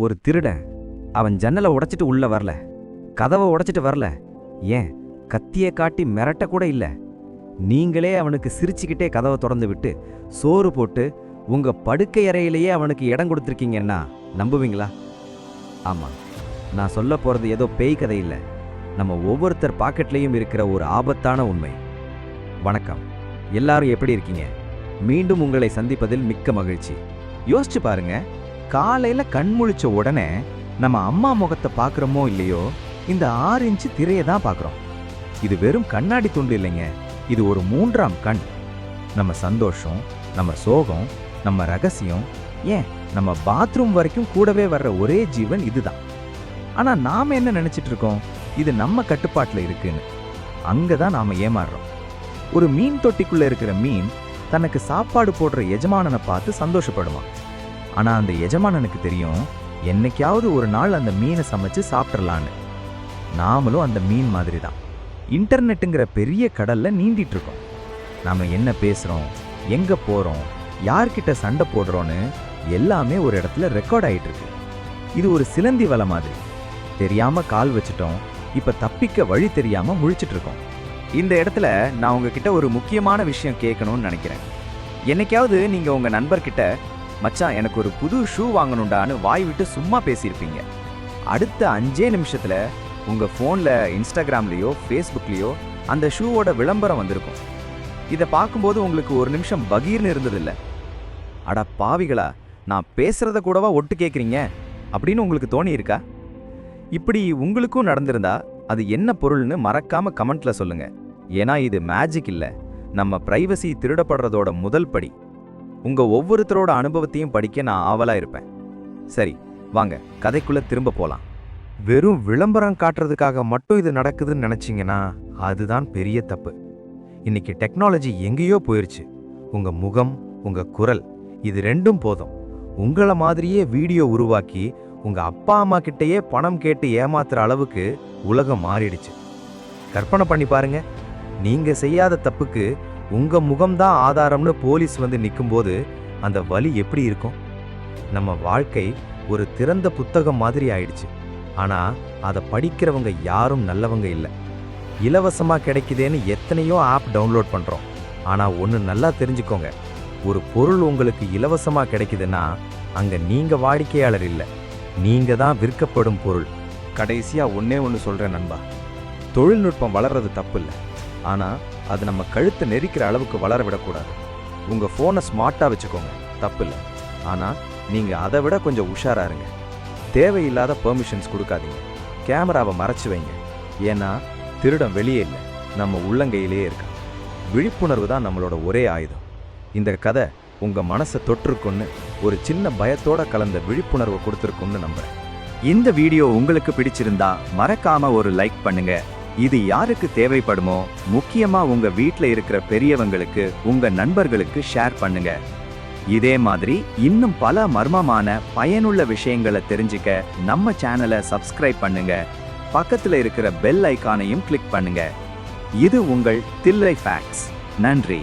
ஒரு திருடன் அவன் ஜன்னலை உடைச்சிட்டு உள்ள வரல. கதவை உடைச்சிட்டு வரல. ஏன்? கத்தியை காட்டி மிரட்ட கூட இல்லை. நீங்களே அவனுக்கு சிரிச்சுக்கிட்டே கதவை திறந்து விட்டு சோறு போட்டு உங்க படுக்கை அறையிலேயே அவனுக்கு இடம் கொடுத்துருக்கீங்கன்னா நம்புவீங்களா? ஆமா. நான் சொல்ல போறது ஏதோ பேய் கதை இல்லை. நம்ம ஒவ்வொருத்தர் பாக்கெட்லேயும் இருக்கிற ஒரு ஆபத்தான உண்மை. வணக்கம். எல்லாரும் எப்படி இருக்கீங்க? மீண்டும் உங்களை சந்திப்பதில் மிக்க மகிழ்ச்சி. யோசிச்சு பாருங்க. காலையில கண் முழிச்ச உடனே நம்ம அம்மா முகத்தை பார்க்குறோமோ இல்லையோ இந்த ஆறு இன்ச்சு திரையை தான் பார்க்குறோம். இது வெறும் கண்ணாடி துண்டு இல்லைங்க. இது ஒரு மூன்றாம் கண். நம்ம சந்தோஷம் நம்ம சோகம் நம்ம ரகசியம் ஏன்? நம்ம பாத்ரூம் வரைக்கும் கூடவே வர்ற ஒரே ஜீவன் இதுதான். ஆனா நாம என்ன நினைச்சிட்டு இருக்கோம்? இது நம்ம கட்டுப்பாட்டுல இருக்குன்னு. அங்கதான் நாம ஏமாறுறோம். ஒரு மீன் தொட்டிக்குள்ள இருக்கிற மீன் தனக்கு சாப்பாடு போடுற எஜமானனை பார்த்து சந்தோஷப்படுவான். ஆனால் அந்த எஜமானனுக்கு தெரியும் என்னைக்காவது ஒரு நாள் அந்த மீனை சமைச்சு சாப்பிட்றலான்னு நாமளும் அந்த மீன் மாதிரி தான் இன்டர்நெட்டுங்கிற பெரிய கடலில் நீந்திட்டுருக்கோம். நாம் என்ன பேசுகிறோம் எங்கே போகிறோம் யார்கிட்ட சண்டை போடுறோன்னு எல்லாமே ஒரு இடத்துல ரெக்கார்ட் ஆகிட்டுருக்கு இது ஒரு சிலந்தி வலை மாதிரி. தெரியாமல் கால் வச்சுட்டோம் இப்போ தப்பிக்க வழி தெரியாமல் முழிச்சிட்டு இருக்கோம் இந்த இடத்துல நான் உங்ககிட்ட ஒரு முக்கியமான விஷயம் கேட்கணும்னு நினைக்கிறேன். என்னைக்காவது நீங்கள் உங்கள் நண்பர்கிட்ட மச்சான் எனக்கு ஒரு புது ஷூ வாங்கணுண்டான்னு வாய் விட்டு சும்மா பேசியிருப்பீங்க. அடுத்த அஞ்சே நிமிஷத்தில் உங்கள் ஃபோனில் இன்ஸ்டாகிராம்லேயோ ஃபேஸ்புக்லேயோ அந்த ஷூவோட விளம்பரம் வந்திருக்கும். இதை பார்க்கும்போது உங்களுக்கு ஒரு நிமிஷம் பகீர்னு இருந்ததில்ல. அட பாவிகளா நான் பேசுகிறத கூடவா ஒட்டு கேட்குறீங்க அப்படின்னு உங்களுக்கு தோணியிருக்கா? இப்படி உங்களுக்கும் நடந்திருந்தா அது என்ன பொருள்னு மறக்காமல் கமெண்ட்டில் சொல்லுங்கள் ஏன்னா இது மேஜிக் இல்லை. நம்ம ப்ரைவசி திருடப்படுறதோட முதல் படி. உங்கள் ஒவ்வொருத்தரோட அனுபவத்தையும் படிக்க நான் ஆவலாக இருப்பேன். சரி வாங்க கதைக்குள்ளே திரும்ப போகலாம் வெறும் விளம்பரம் காட்டுறதுக்காக மட்டும் இது நடக்குதுன்னு நினச்சிங்கன்னா அதுதான் பெரிய தப்பு. இன்னைக்கு டெக்னாலஜி எங்கேயோ போயிடுச்சு உங்கள் முகம் உங்கள் குரல் இது ரெண்டும் போதும். உங்களை மாதிரியே வீடியோ உருவாக்கி உங்கள் அப்பா அம்மா கிட்டேயே பணம் கேட்டு ஏமாத்துற அளவுக்கு உலகம் மாறிடுச்சு. கற்பனை பண்ணி பாருங்க நீங்கள் செய்யாத தப்புக்கு உங்க முகம்தான் ஆதாரம்னு போலீஸ் வந்து நிற்கும்போது அந்த வலி எப்படி இருக்கும்? நம்ம வாழ்க்கை ஒரு திறந்த புத்தகம் மாதிரி ஆயிடுச்சு. ஆனா அதை படிக்கிறவங்க யாரும் நல்லவங்க இல்லை. இலவசமாக கிடைக்குதேன்னு எத்தனையோ ஆப் டவுன்லோட் பண்ணுறோம் ஆனால் ஒன்று நல்லா தெரிஞ்சுக்கோங்க. ஒரு பொருள் உங்களுக்கு இலவசமாக கிடைக்குதுன்னா அங்கே நீங்கள் வாடிக்கையாளர் இல்லை. நீங்கள் தான் விற்கப்படும் பொருள். கடைசியாக ஒன்றே ஒன்று சொல்கிறேன் நண்பா. தொழில்நுட்பம் வளர்றது தப்பு இல்லை. ஆனால் அது நம்ம கழுத்தை நெரிக்கிற அளவுக்கு வளர விடக்கூடாது. உங்கள் ஃபோனை ஸ்மார்ட்டாக வச்சுக்கோங்க. தப்பு இல்லை நீங்கள் அதை விட கொஞ்சம் உஷாரா இருங்க. தேவையில்லாத பெர்மிஷன்ஸ் கொடுக்காதீங்க. கேமராவை மறைச்சி வைங்க. ஏன்னா திருடம் வெளியே இல்லை. நம்ம உள்ளங்கையிலேயே இருக்கான் விழிப்புணர்வு தான் நம்மளோட ஒரே ஆயுதம். இந்த கதை உங்கள் மனசை தொற்றுக்குன்னு ஒரு சின்ன பயத்தோட கலந்த விழிப்புணர்வை கொடுத்துருக்கும்னு நம்புகிறேன் இந்த வீடியோ உங்களுக்கு பிடிச்சிருந்தா மறக்காம ஒரு லைக் பண்ணுங்க. இது யாருக்கு தேவைப்படுமோ முக்கியமா உங்க வீட்டில் இருக்கிற பெரியவங்களுக்கு உங்க நண்பர்களுக்கு ஷேர் பண்ணுங்க. இதே மாதிரி இன்னும் பல மர்மமான பயனுள்ள விஷயங்களை தெரிஞ்சுக்க நம்ம சேனலை சப்ஸ்கிரைப் பண்ணுங்க. பக்கத்தில் இருக்கிற பெல் ஐக்கானையும் கிளிக் பண்ணுங்க. இது உங்கள் தில்லை ஃபேக்ட்ஸ் நன்றி.